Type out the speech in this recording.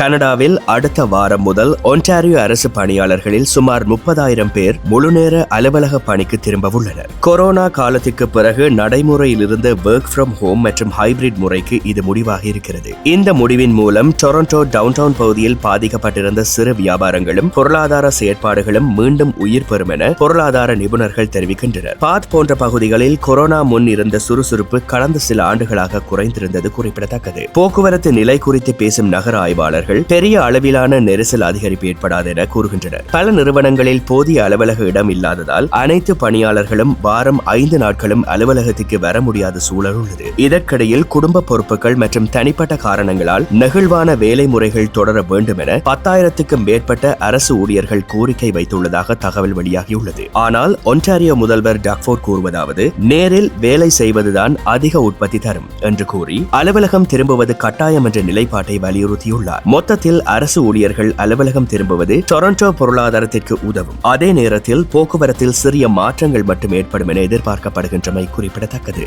கனடாவில் அடுத்த வாரம் முதல் ஒன்டாரியோ அரசு பணியாளர்களில் சுமார் முப்பதாயிரம் பேர் முழுநேர அலுவலக பணிக்கு திரும்ப உள்ளனர் கொரோனா காலத்திற்கு பிறகு நடைமுறையில் இருந்த ஒர்க் ஃப்ரம் ஹோம் மற்றும் ஹைபிரிட் முறைக்கு இது முடிவாக இருக்கிறது. இந்த முடிவின் மூலம் டொரண்டோ டவுன்டவுன் பகுதியில் பாதிக்கப்பட்டிருந்த சிறு வியாபாரங்களும் பொருளாதார செயற்பாடுகளும் மீண்டும் உயிர் பெறும் என பொருளாதார நிபுணர்கள் தெரிவிக்கின்றனர். பாத் போன்ற பகுதிகளில் கொரோனா முன் இருந்த சுறுசுறுப்பு கடந்த சில ஆண்டுகளாக குறைந்திருந்தது குறிப்பிடத்தக்கது. போக்குவரத்து நிலை குறித்து பேசும் நகர ஆய்வாளர்கள் பெரிய அளவிலான நெரிசல் அதிகரிப்பு ஏற்படாது என கூறுகின்றனர். பல நிறுவனங்களில் போதிய அலுவலக இடம் இல்லாததால் அனைத்து பணியாளர்களும் வாரம் ஐந்து நாட்களும் அலுவலகத்துக்கு வர முடியாத சூழல் உள்ளது. இதற்கிடையில் குடும்ப பொறுப்புகள் மற்றும் தனிப்பட்ட காரணங்களால் நெகிழ்வான வேலை முறைகள் தொடர வேண்டும் என பத்தாயிரத்துக்கும் மேற்பட்ட அரசு ஊழியர்கள் கோரிக்கை வைத்துள்ளதாக தகவல் வெளியாகியுள்ளது. ஆனால் ஒன்டாரியோ முதல்வர் டக்ஃபோர்ட் கூறுவதாவது நேரில் வேலை செய்வதுதான் அதிக உற்பத்தி தரும் என்று கூறி அலுவலகம் திரும்புவது கட்டாயம் என்ற நிலைப்பாட்டை வலியுறுத்தியுள்ளார். மொத்தத்தில் அரசு ஊழியர்கள் அலுவலகம் திரும்புவது டொரண்டோ பொருளாதாரத்திற்கு உதவும். அதே நேரத்தில் போக்குவரத்தில் சிறிய மாற்றங்கள் மட்டும் ஏற்படும் என எதிர்பார்க்கப்படுகின்றமை குறிப்பிடத்தக்கது.